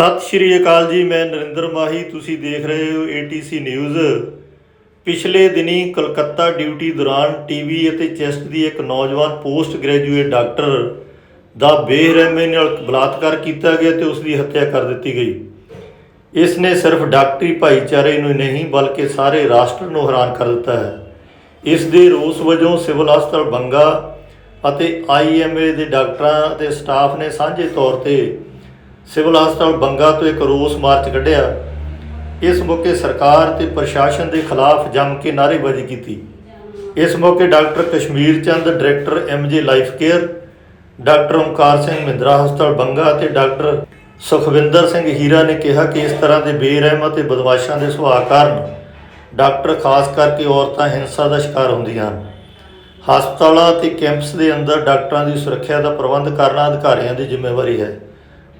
ਸਤਿ ਸ਼੍ਰੀ ਅਕਾਲ ਜੀ, ਮੈਂ ਨਰਿੰਦਰ ਮਾਹੀ, ਤੁਸੀਂ ਦੇਖ ਰਹੇ ਹੋ ATC ਨਿਊਜ਼ ਪਿਛਲੇ ਦਿਨੀ ਕਲਕੱਤਾ ਡਿਊਟੀ ਦੌਰਾਨ ਟੀਵੀ ਅਤੇ ਚੈਸਟ ਦੀ ਇੱਕ ਨੌਜਵਾਨ ਪੋਸਟ ਗ੍ਰੈਜੂਏਟ ਡਾਕਟਰ ਦਾ ਬੇਰਹਿਮੀ ਨਾਲ ਬਲਾਤਕਾਰ ਕੀਤਾ ਗਿਆ ਤੇ ਉਸ ਦੀ ਹੱਤਿਆ ਕਰ ਦਿੱਤੀ ਗਈ। ਇਸ ਨੇ ਸਿਰਫ ਡਾਕਟਰੀ ਭਾਈਚਾਰੇ ਨੂੰ ਨਹੀਂ, ਬਲਕਿ ਸਾਰੇ ਰਾਸ਼ਟਰ ਨੂੰ ਹੈਰਾਨ ਕਰ ਦਿੱਤਾ ਹੈ। ਇਸ ਦੇ ਰੋਸ ਵਜੋਂ ਸਿਵਲ ਹਸਪਤਾਲ ਬੰਗਾ ਅਤੇ ਆਈਐਮਏ ਦੇ ਡਾਕਟਰਾਂ ਅਤੇ ਸਟਾਫ ਨੇ ਸਾਂਝੇ ਤੌਰ ਤੇ ਸਿਵਲ ਹਸਪਤਾਲ ਬੰਗਾ ਤੋਂ ਇੱਕ ਰੋਸ ਮਾਰਚ ਕੱਢਿਆ। ਇਸ ਮੌਕੇ ਸਰਕਾਰ ਤੇ ਪ੍ਰਸ਼ਾਸਨ ਦੇ ਖਿਲਾਫ ਜੰਮ ਕੇ ਨਾਅਰੇਬਾਜ਼ੀ ਕੀਤੀ। ਇਸ ਮੌਕੇ doctor Kashmir Chand, director MJ life care, doctor Omkar Singh Mahindra ਹਸਪਤਾਲ ਬੰਗਾ ਅਤੇ ਡਾਕਟਰ ਸੁਖਵਿੰਦਰ ਸਿੰਘ ਹੀਰਾ ਨੇ ਕਿਹਾ ਕਿ ਇਸ ਤਰ੍ਹਾਂ ਦੇ ਬੇਰਹਿਮ ਅਤੇ ਬਦਮਾਸ਼ਾਂ ਦੇ ਸੁਭਾਅ ਕਾਰਨ ਡਾਕਟਰ ਖਾਸ ਕਰਕੇ ਔਰਤਾਂ ਹਿੰਸਾ ਦਾ ਸ਼ਿਕਾਰ ਹੁੰਦੀਆਂ ਹਨ। ਹਸਪਤਾਲਾਂ ਅਤੇ ਕੈਂਪਸ ਦੇ ਅੰਦਰ ਡਾਕਟਰਾਂ ਦੀ ਸੁਰੱਖਿਆ ਦਾ ਪ੍ਰਬੰਧ ਕਰਨਾ ਅਧਿਕਾਰੀਆਂ ਦੀ ਜ਼ਿੰਮੇਵਾਰੀ ਹੈ।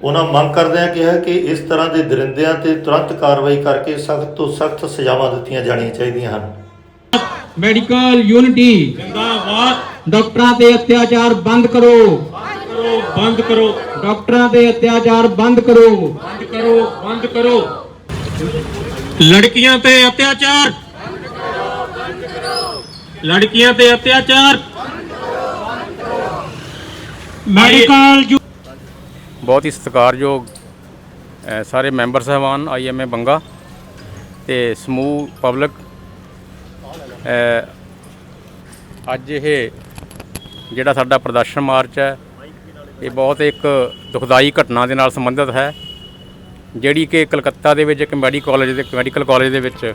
ਉਹਨਾਂ ਮੰਗ ਕਰਦਿਆਂ ਕਿਹਾ ਕਿ ਇਸ ਤਰ੍ਹਾਂ ਦੇ ਦਰਿੰਦਿਆਂ ਤੇ ਤੁਰੰਤ ਕਾਰਵਾਈ ਕਰਕੇ ਸਖਤ ਤੋਂ ਸਖਤ ਸਜ਼ਾਵਾਂ ਦਿੱਤੀਆਂ ਜਾਣੀਆਂ ਚਾਹੀਦੀਆਂ ਹਨ। ਮੈਡੀਕਲ ਯੂਨਿਟੀ ਜਿੰਦਾਬਾਦ। ਡਾਕਟਰਾਂ ਤੇ ਅਤਿਆਚਾਰ ਬੰਦ ਕਰੋ। ਕਰੋ ਬੰਦ ਕਰੋ। ਡਾਕਟਰਾਂ ਤੇ ਅਤਿਆਚਾਰ ਬੰਦ ਕਰੋ। ਬੰਦ ਕਰੋ ਬੰਦ ਕਰੋ। ਲੜਕੀਆਂ ਤੇ ਅਤਿਆਚਾਰ। ਲੜਕੀਆਂ ਤੇ ਅਤਿਆਚਾਰ। ਮੈਡੀਕਲ ਯੂ- ਬਹੁਤ ਹੀ ਸਤਿਕਾਰਯੋਗ ਸਾਰੇ ਮੈਂਬਰ ਸਾਹਿਬਾਨ ਆਈਐਮਏ ਬੰਗਾ ਤੇ ਸਮੂਹ ਪਬਲਿਕ। ਅੱਜ ਇਹ ਜਿਹੜਾ ਸਾਡਾ ਪ੍ਰਦਰਸ਼ਨ ਮਾਰਚ ਹੈ, ਇਹ ਬਹੁਤ ਇੱਕ ਦੁਖਦਾਈ ਘਟਨਾ ਦੇ ਨਾਲ ਸੰਬੰਧਿਤ ਹੈ, ਜਿਹੜੀ ਕਿ ਕਲਕੱਤਾ ਦੇ ਵਿੱਚ ਇੱਕ ਮੈਡੀਕਲ ਕਾਲਜ ਦੇ, ਮੈਡੀਕਲ ਕਾਲਜ ਦੇ ਵਿੱਚ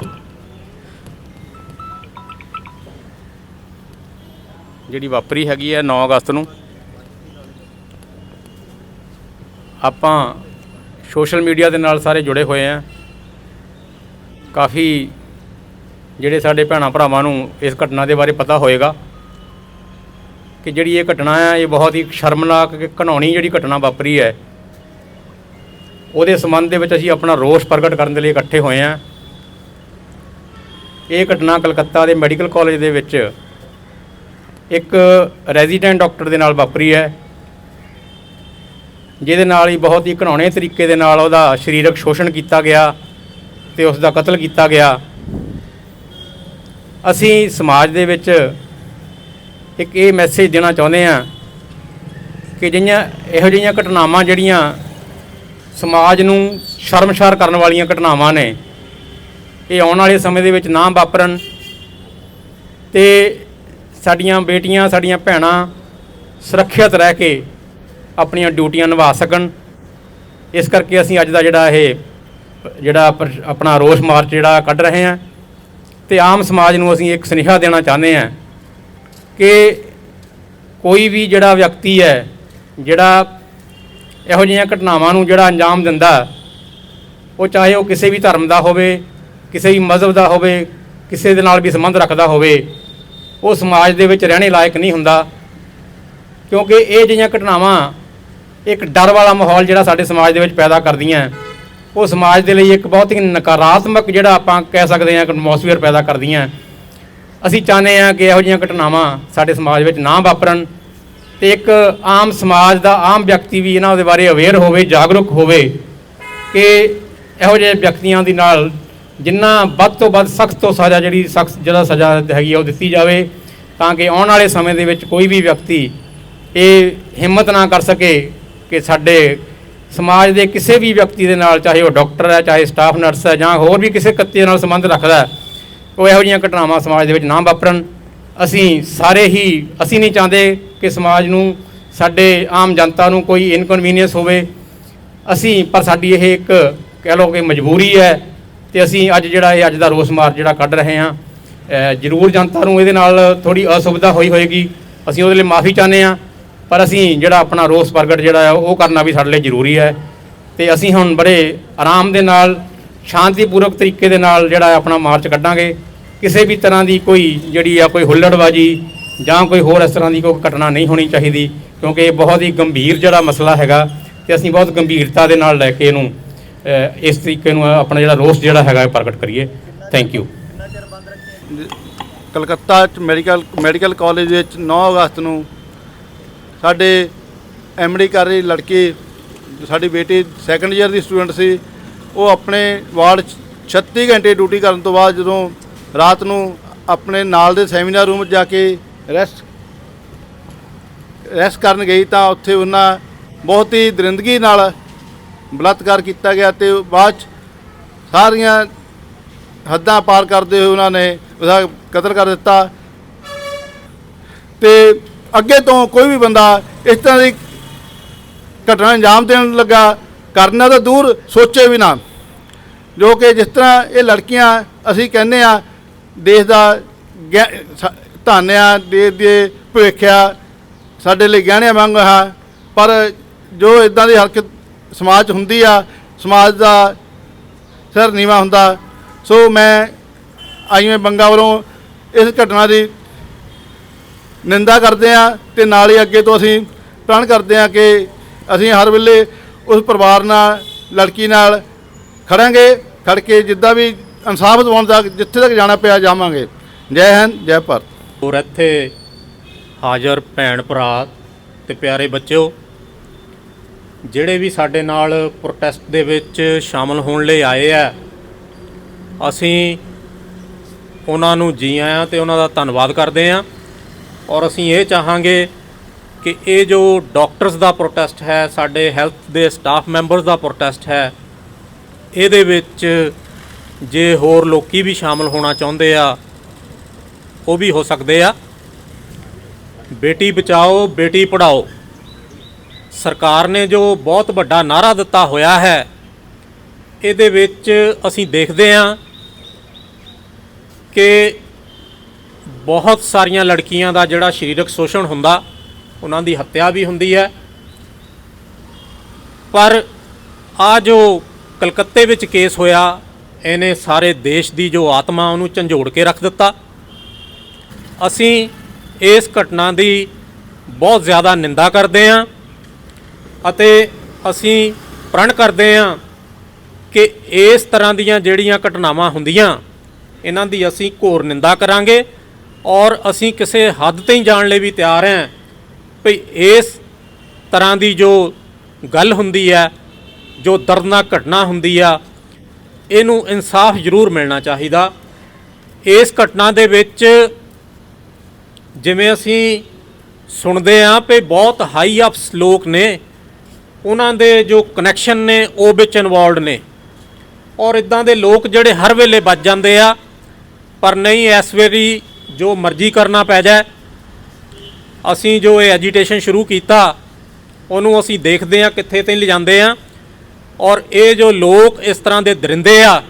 ਜਿਹੜੀ ਵਾਪਰੀ ਹੈਗੀ ਹੈ 9 ਅਗਸਤ ਨੂੰ। ਆਪਾਂ ਸੋਸ਼ਲ ਮੀਡੀਆ ਦੇ ਨਾਲ ਸਾਰੇ ਜੁੜੇ ਹੋਏ ਆ ਕਾਫੀ ਜਿਹੜੇ ਸਾਡੇ ਭੈਣਾਂ ਭਰਾਵਾਂ ਨੂੰ ਇਸ ਘਟਨਾ ਦੇ ਬਾਰੇ ਪਤਾ ਹੋਏਗਾ ਕਿ ਜਿਹੜੀ ਇਹ ਘਟਨਾ ਹੈ ਇਹ ਬਹੁਤ ਹੀ ਸ਼ਰਮਨਾਕ ਕਿ ਘਿਨਾਉਣੀ ਜਿਹੜੀ ਘਟਨਾ ਵਾਪਰੀ ਹੈ। ਉਹਦੇ ਸੰਬੰਧ ਦੇ ਵਿੱਚ ਅਸੀਂ ਆਪਣਾ ਰੋਸ ਪ੍ਰਗਟ ਕਰਨ ਦੇ ਲਈ ਇਕੱਠੇ ਹੋਏ ਆ ਇਹ ਘਟਨਾ ਕਲਕੱਤਾ ਦੇ ਮੈਡੀਕਲ ਕਾਲਜ ਦੇ ਵਿੱਚ ਇੱਕ ਰੈਜ਼ੀਡੈਂਟ ਡਾਕਟਰ ਦੇ ਨਾਲ ਵਾਪਰੀ ਹੈ। ਜਿਹਦੇ ਨਾਲ ਹੀ ਬਹੁਤ ਹੀ ਘਣਾਉਣੇ ਤਰੀਕੇ ਦੇ ਨਾਲ ਉਹਦਾ ਸਰੀਰਕ ਸ਼ੋਸ਼ਣ ਕੀਤਾ ਗਿਆ ਤੇ ਉਸ ਦਾ ਕਤਲ ਕੀਤਾ ਗਿਆ। ਅਸੀਂ ਸਮਾਜ ਦੇ ਵਿੱਚ ਇੱਕ ਇਹ ਮੈਸੇਜ ਦੇਣਾ ਚਾਹੁੰਦੇ ਹਾਂ ਕਿ ਜਿਹੀਆਂ ਇਹੋ ਜਿਹੀਆਂ ਘਟਨਾਵਾਂ ਜਿਹੜੀਆਂ ਸਮਾਜ ਨੂੰ ਸ਼ਰਮਸ਼ਾਰ ਕਰਨ ਵਾਲੀਆਂ ਘਟਨਾਵਾਂ ਨੇ, ਇਹ ਆਉਣ ਵਾਲੇ ਸਮੇਂ ਦੇ ਵਿੱਚ ਨਾ ਵਾਪਰਨ ਤੇ ਸਾਡੀਆਂ ਬੇਟੀਆਂ, ਸਾਡੀਆਂ ਭੈਣਾਂ ਸੁਰੱਖਿਅਤ ਰਹਿ ਕੇ ਆਪਣੀਆਂ ਡਿਊਟੀਆਂ ਨਿਭਾ ਸਕਣ। ਇਸ ਕਰਕੇ ਅਸੀਂ ਅੱਜ ਦਾ ਜਿਹੜਾ ਇਹ, ਜਿਹੜਾ ਪਰ- ਆਪਣਾ ਰੋਸ ਮਾਰਚ ਜਿਹੜਾ ਕੱਢ ਰਹੇ ਹਾਂ। ਤੇ ਆਮ ਸਮਾਜ ਨੂੰ ਅਸੀਂ ਇੱਕ ਸੁਨੇਹਾ ਦੇਣਾ ਚਾਹੁੰਦੇ ਹਾਂ ਕਿ ਕੋਈ ਵੀ ਜਿਹੜਾ ਵਿਅਕਤੀ ਹੈ, ਜਿਹੜਾ ਇਹੋ ਜਿਹੀਆਂ ਘਟਨਾਵਾਂ ਨੂੰ ਜਿਹੜਾ ਅੰਜਾਮ ਦਿੰਦਾ, ਉਹ ਚਾਹੇ ਉਹ ਕਿਸੇ ਵੀ ਧਰਮ ਦਾ ਹੋਵੇ, ਕਿਸੇ ਵੀ ਮਜ਼ਹਬ ਦਾ ਹੋਵੇ, ਕਿਸੇ ਦੇ ਨਾਲ ਵੀ ਸੰਬੰਧ ਰੱਖਦਾ ਹੋਵੇ, ਉਹ ਸਮਾਜ ਦੇ ਵਿੱਚ ਰਹਿਣੇ ਲਾਇਕ ਨਹੀਂ ਹੁੰਦਾ। ਕਿਉਂਕਿ ਇਹ ਜਿਹੀਆਂ ਘਟਨਾਵਾਂ ਇੱਕ ਡਰ ਵਾਲਾ ਮਾਹੌਲ ਜਿਹੜਾ ਸਾਡੇ ਸਮਾਜ ਦੇ ਵਿੱਚ ਪੈਦਾ ਕਰਦੀਆਂ ਉਹ ਸਮਾਜ ਦੇ ਲਈ ਇੱਕ ਬਹੁਤ ਹੀ ਨਕਾਰਾਤਮਕ ਜਿਹੜਾ ਆਪਾਂ ਕਹਿ ਸਕਦੇ ਹਾਂ ਐਟਮੋਸਫੀਅਰ ਪੈਦਾ ਕਰਦੀਆਂ ਅਸੀਂ ਚਾਹੁੰਦੇ ਹਾਂ ਕਿ ਇਹੋ ਜਿਹੀਆਂ ਘਟਨਾਵਾਂ ਸਾਡੇ ਸਮਾਜ ਵਿੱਚ ਨਾ ਵਾਪਰਨ ਤੇ ਇੱਕ ਆਮ ਸਮਾਜ ਦਾ ਆਮ ਵਿਅਕਤੀ ਵੀ ਇਹਨਾਂ ਦੇ ਬਾਰੇ ਅਵੇਅਰ ਹੋਵੇ, ਜਾਗਰੂਕ ਹੋਵੇ ਕਿ ਇਹੋ ਜਿਹੇ ਵਿਅਕਤੀਆਂ ਦੇ ਨਾਲ ਜਿੰਨਾ ਵੱਧ ਤੋਂ ਵੱਧ ਸਖਤ ਤੋਂ ਸਜ਼ਾ ਜਿਹੜੀ ਸਖਤ ਜਿਹੜਾ ਸਜ਼ਾ ਹੈਗੀ ਆ ਉਹ ਦਿੱਤੀ ਜਾਵੇ ਤਾਂ ਕਿ ਆਉਣ ਵਾਲੇ ਸਮੇਂ ਦੇ ਵਿੱਚ ਕੋਈ ਵੀ ਵਿਅਕਤੀ ਇਹ ਹਿੰਮਤ ਨਾ ਕਰ ਸਕੇ ਕਿ ਸਾਡੇ ਸਮਾਜ ਦੇ ਕਿਸੇ ਵੀ ਵਿਅਕਤੀ ਦੇ ਨਾਲ, ਚਾਹੇ ਉਹ ਡਾਕਟਰ ਹੈ, ਚਾਹੇ ਸਟਾਫ ਨਰਸ ਹੈ, ਜਾਂ ਹੋਰ ਵੀ ਕਿਸੇ ਕੱਤੇ ਨਾਲ ਸੰਬੰਧ ਰੱਖਦਾ ਉਹ ਇਹੋ ਜਿਹੀਆਂ ਘਟਨਾਵਾਂ ਸਮਾਜ ਦੇ ਵਿੱਚ ਨਾ ਵਾਪਰਨ। ਅਸੀਂ ਸਾਰੇ ਹੀ, ਅਸੀਂ ਨਹੀਂ ਚਾਹੁੰਦੇ ਕਿ ਸਮਾਜ ਨੂੰ, ਸਾਡੇ ਆਮ ਜਨਤਾ ਨੂੰ ਕੋਈ ਇਨਕਨਵੀਨੀਅੰਸ ਹੋਵੇ। ਅਸੀਂ, ਪਰ ਸਾਡੀ ਇਹ ਇੱਕ ਕਹਿ ਲਓ ਕਿ ਮਜਬੂਰੀ ਹੈ ਤੇ ਅਸੀਂ ਅੱਜ ਜਿਹੜਾ ਇਹ, ਅੱਜ ਦਾ ਰੋਸ ਮਾਰਚ ਜਿਹੜਾ ਕੱਢ ਰਹੇ ਹਾਂ ਜ਼ਰੂਰ ਜਨਤਾ ਨੂੰ ਇਹਦੇ ਨਾਲ ਥੋੜੀ ਅਸੁਵਿਧਾ ਹੋਈ ਹੋਏਗੀ। ਅਸੀਂ ਉਹਦੇ ਲਈ ਮਾਫੀ ਚਾਹੁੰਦੇ ਹਾਂ। ਪਰ ਅਸੀਂ ਜਿਹੜਾ ਆਪਣਾ ਰੋਸ ਪ੍ਰਗਟ ਜਿਹੜਾ ਹੈ ਉਹ ਕਰਨਾ ਵੀ ਸਾਡੇ ਲਈ ਜ਼ਰੂਰੀ ਹੈ। ਤੇ ਅਸੀਂ ਹੁਣ ਬੜੇ ਆਰਾਮ ਦੇ ਨਾਲ, ਸ਼ਾਂਤੀਪੂਰਵਕ ਤਰੀਕੇ ਦੇ ਨਾਲ ਜਿਹੜਾ ਆਪਣਾ ਮਾਰਚ ਕੱਢਾਂਗੇ। ਕਿਸੇ ਵੀ ਤਰ੍ਹਾਂ ਦੀ ਕੋਈ ਜਿਹੜੀ ਆ, ਕੋਈ ਹੁੱਲੜਬਾਜੀ ਜਾਂ ਕੋਈ ਹੋਰ ਇਸ ਤਰ੍ਹਾਂ ਦੀ ਕੋਈ ਘਟਨਾ ਨਹੀਂ ਹੋਣੀ ਚਾਹੀਦੀ, ਕਿਉਂਕਿ ਇਹ ਬਹੁਤ ਹੀ ਗੰਭੀਰ ਜਿਹੜਾ ਮਸਲਾ ਹੈਗਾ ਤੇ ਅਸੀਂ ਬਹੁਤ ਗੰਭੀਰਤਾ ਦੇ ਨਾਲ ਲੈ ਕੇ ਇਹਨੂੰ ਇਸ ਤਰੀਕੇ ਨੂੰ ਆਪਣਾ ਜਿਹੜਾ ਰੋਸ ਜਿਹੜਾ ਹੈਗਾ ਪ੍ਰਗਟ ਕਰੀਏ। ਥੈਂਕ ਯੂ ਕਲਕੱਤਾ ਚ ਮੈਡੀਕਲ ਮੈਡੀਕਲ ਕਾਲਜ ਵਿੱਚ 9 ਅਗਸਤ ਨੂੰ ਸਾਡੇ ਐਮਡੀ ਕਰ ਰਹੀ ਲੜਕੀ, ਸਾਡੀ ਬੇਟੀ ਸੈਕੰਡ ਈਅਰ ਦੀ ਸਟੂਡੈਂਟ ਸੀ, ਉਹ ਆਪਣੇ ਵਾਰਡ 'ਚ 36 ਘੰਟੇ ਡਿਊਟੀ ਕਰਨ ਤੋਂ ਬਾਅਦ ਜਦੋਂ ਰਾਤ ਨੂੰ ਆਪਣੇ ਨਾਲ ਦੇ ਸੈਮੀਨਾਰ ਰੂਮ 'ਚ ਜਾ ਕੇ ਰੈਸਟ ਰੈਸਟ ਕਰਨ ਗਈ ਤਾਂ ਉੱਥੇ ਉਹਨਾਂ ਬਹੁਤ ਹੀ ਦਰਿੰਦਗੀ ਨਾਲ ਬਲਾਤਕਾਰ ਕੀਤਾ ਗਿਆ ਤੇ ਬਾਅਦ 'ਚ ਸਾਰੀਆਂ ਹੱਦਾਂ ਪਾਰ ਕਰਦੇ ਹੋਏ ਉਹਨਾਂ ਨੇ ਉਹਦਾ ਕਤਲ ਕਰ ਦਿੱਤਾ ਤੇ ਅੱਗੇ ਤੋਂ ਕੋਈ ਵੀ ਬੰਦਾ ਇਸ ਤਰ੍ਹਾਂ ਦੀ ਘਟਨਾ ਅੰਜਾਮ ਦੇਣ ਲੱਗਾ, ਕਰਨਾ ਤਾਂ ਦੂਰ ਸੋਚੇ ਵੀ ਨਾ। ਜੋ ਕਿ ਜਿਸ ਤਰ੍ਹਾਂ ਇਹ ਲੜਕੀਆਂ ਅਸੀਂ ਕਹਿੰਦੇ ਆ ਦੇਸ਼ ਦਾ ਗਹਿ- ਸ- ਆ ਦੇਸ਼ ਦੇ ਭਵਿੱਖਿਆ ਸਾਡੇ ਲਈ ਗਹਿਣਿਆਂ ਵਾਂਗ ਹੈ। ਪਰ ਜੋ ਇਦਾਂ ਦੀ ਹਰਕਤ ਸਮਾਜ 'ਚ ਹੁੰਦੀ ਆ, ਸਮਾਜ ਦਾ ਸਿਰ ਨੀਵਾ ਹੁੰਦਾ। ਸੋ ਮੈਂ ਆਈਵੇਂ ਬੰਗਾ ਵੱਲੋਂ ਇਸ ਘਟਨਾ ਦੀ ਨਿੰਦਾ ਕਰਦੇ ਆ ਤੇ ਨਾਲ ਹੀ ਅੱਗੇ ਤੋਂ ਅਸੀਂ ਪ੍ਰਣ ਕਰਦੇ ਆ ਕਿ ਅਸੀਂ ਹਰ ਵੇਲੇ ਉਸ ਪਰਿਵਾਰ ਨਾਲ, ਲੜਕੀ ਨਾਲ ਖੜਾਂਗੇ, ਖੜ ਕੇ ਜਿੱਦਾਂ ਵੀ ਇਨਸਾਫ ਦਿਵਾਉਣ ਤੱਕ ਜਿੱਥੇ ਤੱਕ ਜਾਣਾ ਪਿਆ ਜਾਵਾਂਗੇ। ਜੈ ਹਿੰਦ, ਜੈ ਭਾਰਤ। ਔਰ ਇੱਥੇ ਹਾਜ਼ਰ ਭੈਣ ਭਰਾ ਤੇ ਪਿਆਰੇ ਬੱਚਿਓ, ਜਿਹੜੇ ਵੀ ਸਾਡੇ ਨਾਲ ਪ੍ਰੋਟੈਸਟ ਦੇ ਵਿੱਚ ਸ਼ਾਮਲ ਹੋਣ ਲਈ ਆਏ ਆ, ਅਸੀਂ ਉਹਨਾਂ ਨੂੰ ਜੀ ਆਇਆਂ ਤੇ ਉਹਨਾਂ ਦਾ ਧੰਨਵਾਦ ਕਰਦੇ ਹਾਂ ਔਰ ਅਸੀਂ ਇਹ ਚਾਹਾਂਗੇ ਕਿ ਇਹ ਜੋ ਡਾਕਟਰਸ ਦਾ ਪ੍ਰੋਟੈਸਟ ਹੈ, ਸਾਡੇ ਹੈਲਥ ਦੇ ਸਟਾਫ ਮੈਂਬਰਸ ਦਾ ਪ੍ਰੋਟੈਸਟ ਹੈ, ਇਹਦੇ ਵਿੱਚ ਜੇ ਹੋਰ ਲੋਕੀ ਵੀ ਸ਼ਾਮਲ ਹੋਣਾ ਚਾਹੁੰਦੇ ਆ, ਉਹ ਵੀ ਹੋ ਸਕਦੇ ਆ। ਬੇਟੀ ਬਚਾਓ, ਬੇਟੀ ਪੜਾਓ ਸਰਕਾਰ ਨੇ ਜੋ ਬਹੁਤ ਵੱਡਾ ਨਾਰਾ ਦਿੱਤਾ ਹੋਇਆ ਹੈ, ਇਹਦੇ ਵਿੱਚ ਅਸੀਂ ਦੇਖਦੇ ਹਾਂ ਕਿ ਬਹੁਤ ਸਾਰੀਆਂ ਲੜਕੀਆਂ ਦਾ ਜਿਹੜਾ ਸਰੀਰਕ ਸ਼ੋਸ਼ਣ ਹੁੰਦਾ, ਉਹਨਾਂ ਦੀ ਹੱਤਿਆ ਵੀ ਹੁੰਦੀ ਹੈ। ਪਰ ਆ ਜੋ ਕਲਕੱਤੇ ਵਿੱਚ ਕੇਸ ਹੋਇਆ, ਇਹਨੇ ਸਾਰੇ ਦੇਸ਼ ਦੀ ਜੋ ਆਤਮਾ, ਉਹਨੂੰ ਝੰਜੋੜ ਕੇ ਰੱਖ ਦਿੱਤਾ। ਅਸੀਂ ਇਸ ਘਟਨਾ ਦੀ ਬਹੁਤ ਜ਼ਿਆਦਾ ਨਿੰਦਾ ਕਰਦੇ ਹਾਂ ਅਤੇ ਅਸੀਂ ਪ੍ਰਣ ਕਰਦੇ ਹਾਂ ਕਿ ਇਸ ਤਰ੍ਹਾਂ ਦੀਆਂ ਜਿਹੜੀਆਂ ਘਟਨਾਵਾਂ ਹੁੰਦੀਆਂ, ਇਹਨਾਂ ਦੀ ਅਸੀਂ ਘੋਰ ਨਿੰਦਾ ਕਰਾਂਗੇ। ਔਰ ਅਸੀਂ ਕਿਸੇ ਹੱਦ 'ਤੇ ਹੀ ਜਾਣ ਲਈ ਵੀ ਤਿਆਰ ਹਾਂ ਭਈ ਇਸ ਤਰ੍ਹਾਂ ਦੀ ਜੋ ਗੱਲ ਹੁੰਦੀ ਹੈ, ਜੋ ਦਰਦਨਾਕ ਘਟਨਾ ਹੁੰਦੀ ਆ, ਇਹਨੂੰ ਇਨਸਾਫ ਜ਼ਰੂਰ ਮਿਲਣਾ ਚਾਹੀਦਾ। ਇਸ ਘਟਨਾ ਦੇ ਵਿੱਚ ਜਿਵੇਂ ਅਸੀਂ ਸੁਣਦੇ ਆਂ ਕਿ ਬਹੁਤ ਹਾਈ ਅਪਸ ਲੋਕ ਨੇ, ਉਹਨਾਂ ਦੇ ਜੋ ਕਨੈਕਸ਼ਨ ਨੇ ਉਹ ਵਿੱਚ ਇਨਵੋਲਡ ਨੇ। ਔਰ ਇਦਾਂ ਦੇ ਲੋਕ ਜਿਹੜੇ ਹਰ ਵੇਲੇ ਵੱਜ ਜਾਂਦੇ ਆ, ਪਰ ਨਹੀਂ, ਇਸ ਵੇਰੀ ਜੋ ਮਰਜ਼ੀ ਕਰਨਾ ਪੈ ਜਾਏ, ਅਸੀਂ ਜੋ ਇਹ ਐਜੀਟੇਸ਼ਨ ਸ਼ੁਰੂ ਕੀਤਾ, ਉਹਨੂੰ ਅਸੀਂ ਦੇਖਦੇ ਹਾਂ ਕਿੱਥੇ ਤੇ ਲਿਜਾਂਦੇ ਹਾਂ ਔਰ ਇਹ ਜੋ ਲੋਕ ਇਸ ਤਰ੍ਹਾਂ ਦੇ ਦਰਿੰਦੇ ਆ,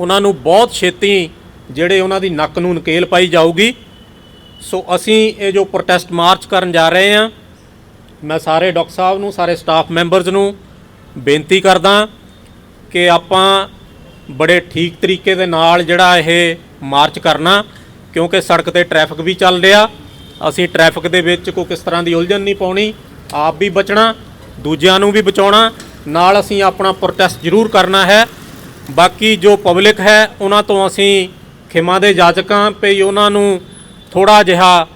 ਉਹਨਾਂ ਨੂੰ ਬਹੁਤ ਛੇਤੀ ਜਿਹੜੇ ਉਹਨਾਂ ਦੀ ਨੱਕ ਨੂੰ ਨਕੇਲ ਪਾਈ ਜਾਊਗੀ। ਸੋ ਅਸੀਂ ਇਹ ਜੋ ਪ੍ਰੋਟੈਸਟ ਮਾਰਚ ਕਰਨ ਜਾ ਰਹੇ ਹਾਂ, ਮੈਂ ਸਾਰੇ ਡਾਕਟਰ ਸਾਹਿਬ ਨੂੰ, ਸਾਰੇ ਸਟਾਫ ਮੈਂਬਰਸ ਨੂੰ ਬੇਨਤੀ ਕਰਦਾ ਕਿ ਆਪਾਂ ਬੜੇ ਠੀਕ ਤਰੀਕੇ ਦੇ ਨਾਲ ਜਿਹੜਾ ਇਹ ਮਾਰਚ ਕਰਨਾ ਕਿਉਂਕਿ ਸੜਕ ਤੇ ਟ੍ਰੈਫਿਕ ਵੀ ਚੱਲ ਰਿਹਾ। ਅਸੀਂ ਟ੍ਰੈਫਿਕ ਦੇ ਵਿੱਚ ਕੋਈ ਕਿਸ ਤਰ੍ਹਾਂ ਦੀ ਉਲਝਣ ਨਹੀਂ ਪਾਉਣੀ। ਆਪ ਵੀ ਬਚਣਾ, ਦੂਜਿਆਂ ਨੂੰ ਵੀ ਬਚਾਉਣਾ। ਨਾਲ ਅਸੀਂ ਆਪਣਾ ਪ੍ਰੋਟੈਸਟ ਜ਼ਰੂਰ ਕਰਨਾ ਹੈ। ਬਾਕੀ ਜੋ ਪਬਲਿਕ ਹੈ, ਉਹਨਾਂ ਤੋਂ ਅਸੀਂ ਖਿਮਾ ਦੇ ਜਾਚਕਾਂ ਪਈ ਉਹਨਾਂ ਨੂੰ ਥੋੜਾ ਜਿਹਾ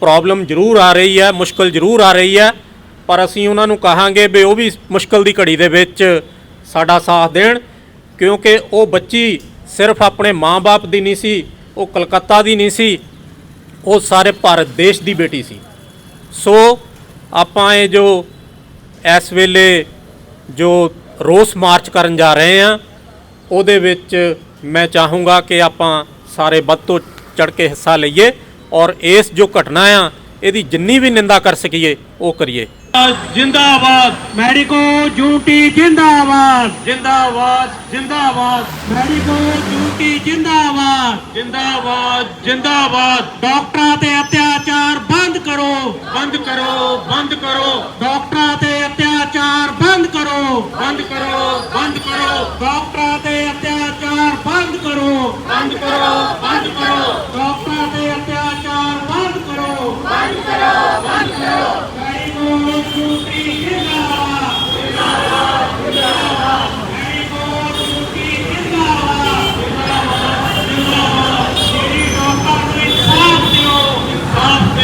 ਪ੍ਰੋਬਲਮ ਜ਼ਰੂਰ ਆ ਰਹੀ ਹੈ, ਮੁਸ਼ਕਲ ਜ਼ਰੂਰ ਆ ਰਹੀ ਹੈ। ਪਰ ਅਸੀਂ ਉਹਨਾਂ ਨੂੰ ਕਹਾਂਗੇ ਵੀ ਉਹ ਵੀ ਮੁਸ਼ਕਲ ਦੀ ਘੜੀ ਦੇ ਵਿੱਚ ਸਾਡਾ ਸਾਥ ਦੇਣ। ਕਿਉਂਕਿ ਉਹ ਬੱਚੀ ਸਿਰਫ ਆਪਣੇ ਮਾਂ-ਬਾਪ ਦੀ ਨਹੀਂ ਸੀ ਉਹ ਕਲਕੱਤਾ ਦੀ ਨਹੀਂ ਸੀ, ਉਹ ਸਾਰੇ ਭਾਰਤ ਦੇਸ਼ ਦੀ ਬੇਟੀ ਸੀ। ਸੋ ਆਪਾਂ ਇਹ ਜੋ ਇਸ ਵੇਲੇ ਜੋ ਰੋਸ ਮਾਰਚ ਕਰਨ ਜਾ ਰਹੇ ਹਾਂ, ਉਹਦੇ ਵਿੱਚ ਮੈਂ ਚਾਹੂੰਗਾ ਕਿ ਆਪਾਂ ਸਾਰੇ ਵੱਧ ਤੋਂ ਚੜ ਕੇ ਹਿੱਸਾ ਲਈਏ ਔਰ ਇਸ ਜੋ ਘਟਨਾ ਆ, ਇਹਦੀ ਜਿੰਨੀ ਵੀ ਨਿੰਦਾ ਕਰ ਸਕੀਏ, ਉਹ ਕਰੀਏ। ਜਿੰਦਾਬਾਦ। ਮੈਡੀਕੋ ਯੂਨਿਟੀ ਜਿੰਦਾਬਾਦ। ਜਿੰਦਾਬਾਦ ਜਿੰਦਾਬਾਦ। ਮੈਡੀਕੋ ਯੂਨਿਟੀ ਜਿੰਦਾਬਾਦ। ਜਿੰਦਾਬਾਦ ਜਿੰਦਾਬਾਦ। ਡਾਕਟਰਾਂ ਤੇ ਅਤਿਆਚਾਰ ਬੰਦ ਕਰੋ। ਬੰਦ ਕਰੋ ਬੰਦ ਕਰੋ। ਡਾਕਟਰਾਂ ਤੇ ਅਤਿਆਚਾਰ ਬੰਦ ਕਰੋ। ਬੰਦ ਕਰੋ ਬੰਦ ਕਰੋ। ਡਾਕਟਰਾਂ ਤੇ ਅਤਿਆਚਾਰ ਬੰਦ ਕਰੋ ਬੰਦ ਕਰੋ।